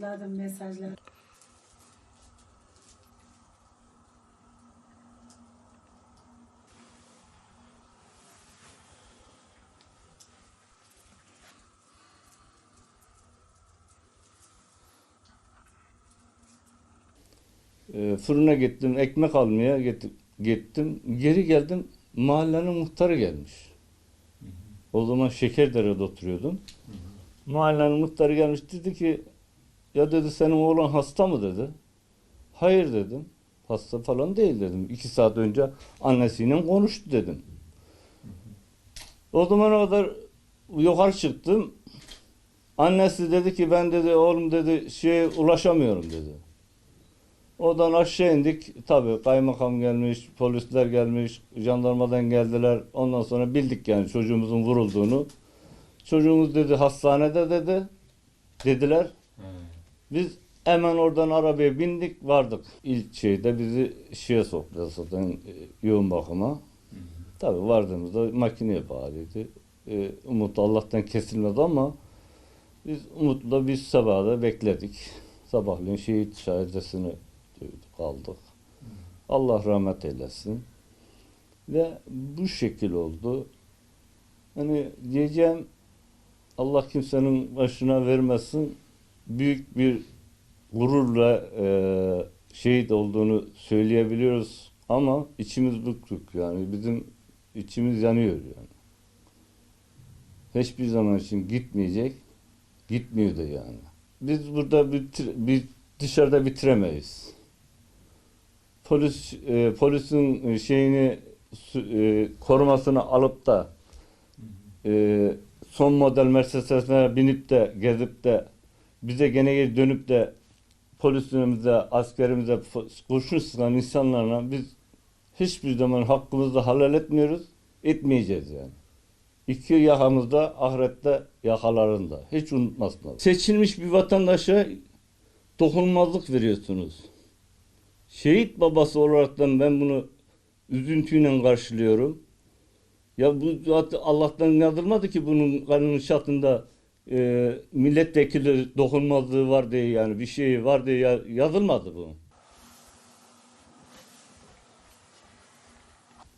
tıkladım mesajları. E, fırına gittim, ekmek almaya git- gittim. Geri geldim, mahallenin muhtarı gelmiş. O zaman Şekerdere'de oturuyordum. Mahallenin muhtarı gelmiş dedi ki ya dedi senin oğlan hasta mı dedi. Hayır dedim. Hasta falan değil dedim. İki saat önce annesiyle konuştu dedim. O zamana kadar yukarı çıktım. Annesi dedi ki ben dedi oğlum dedi şeye ulaşamıyorum dedi. Oradan aşağı indik. Tabii kaymakam gelmiş, polisler gelmiş, jandarmadan geldiler. Ondan sonra bildik yani çocuğumuzun vurulduğunu. Çocuğumuz dedi hastanede dedi. Dediler. Biz hemen oradan arabaya bindik vardık. İlk şeyde bizi şeye soktular zaten e, yoğun bakıma. Tabii vardığımızda makineye bağlıydı. E, umut Allah'tan kesilmedi ama biz umutla biz sabahda bekledik. Sabahleyin şehit şahidesini duyduk, aldık. Allah rahmet eylesin. Ve bu şekil oldu. Hani diyeceğim Allah kimsenin başına vermesin. Büyük bir gururla e, şehit olduğunu söyleyebiliyoruz ama içimiz bıktık yani bizim içimiz yanıyor yani. Hiçbir zaman için gitmeyecek, gitmiyor da yani. Biz burada bitir, bir dışarıda bitiremeyiz. Polis e, polisin şeyini e, korumasını alıp da e, son model Mercedes'e binip de gezip de bize gene geri dönüp de polisimize, askerimize kurşun sıkan insanlarla biz hiçbir zaman hakkımızda halal etmiyoruz, etmeyeceğiz yani. İki yakamızda, ahirette yakalarında. Hiç unutmasınlar. Seçilmiş bir vatandaşa dokunulmazlık veriyorsunuz. Şehit babası olaraktan ben bunu üzüntüyle karşılıyorum. Ya bu zaten Allah'tan yazılmadı ki bunun kanunun şartında e, milletvekili dokunmazlığı var diye yani bir şey var diye ya- yazılmadı bu.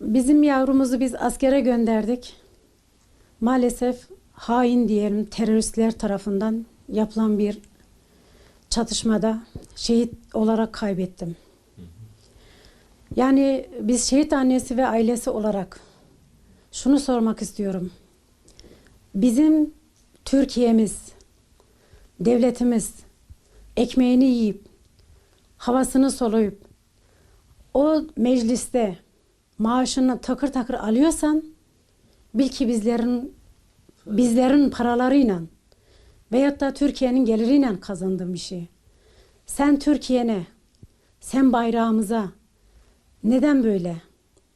Bizim yavrumuzu biz askere gönderdik. Maalesef hain diyelim teröristler tarafından yapılan bir çatışmada şehit olarak kaybettim. Yani biz şehit annesi ve ailesi olarak şunu sormak istiyorum. Bizim Türkiye'miz, devletimiz ekmeğini yiyip, havasını soluyup, o mecliste maaşını takır takır alıyorsan bil ki bizlerin bizlerin paralarıyla veyahut da Türkiye'nin geliriyle kazandığın bir şey. Sen Türkiye'ne, sen bayrağımıza neden böyle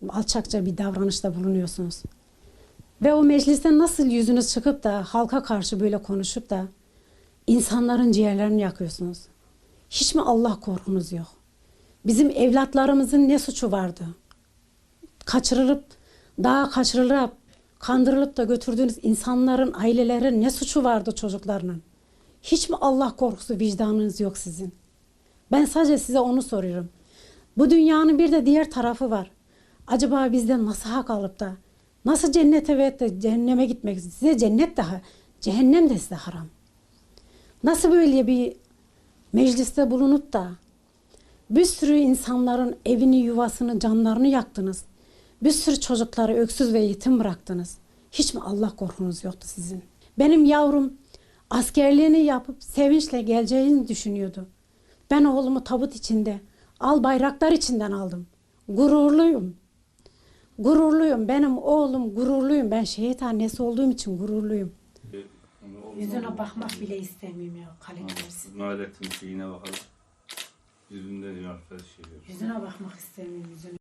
alçakça bir davranışta bulunuyorsunuz? Ve o mecliste nasıl yüzünüz çıkıp da halka karşı böyle konuşup da insanların ciğerlerini yakıyorsunuz? Hiç mi Allah korkunuz yok? Bizim evlatlarımızın ne suçu vardı? kaçırılıp daha kaçırılıp kandırılıp da götürdüğünüz insanların ailelerin ne suçu vardı çocuklarının? Hiç mi Allah korkusu vicdanınız yok sizin? Ben sadece size onu soruyorum. Bu dünyanın bir de diğer tarafı var. Acaba bizden nasıl hak alıp da nasıl cennete ve cehenneme gitmek size cennet daha cehennem de size haram. Nasıl böyle bir mecliste bulunup da bir sürü insanların evini, yuvasını, canlarını yaktınız. Bir sürü çocukları öksüz ve yetim bıraktınız. Hiç mi Allah korkunuz yoktu sizin? Benim yavrum askerliğini yapıp sevinçle geleceğini düşünüyordu. Ben oğlumu tabut içinde, al bayraklar içinden aldım. Gururluyum. Gururluyum. Benim oğlum gururluyum. Ben şehit annesi olduğum için gururluyum. Yüzüne bakmak bile istemiyorum ya kalem versin. Nalet'in şeyine bakalım. Yüzünde üniversite şey Yüzüne bakmak istemiyorum yüzüne.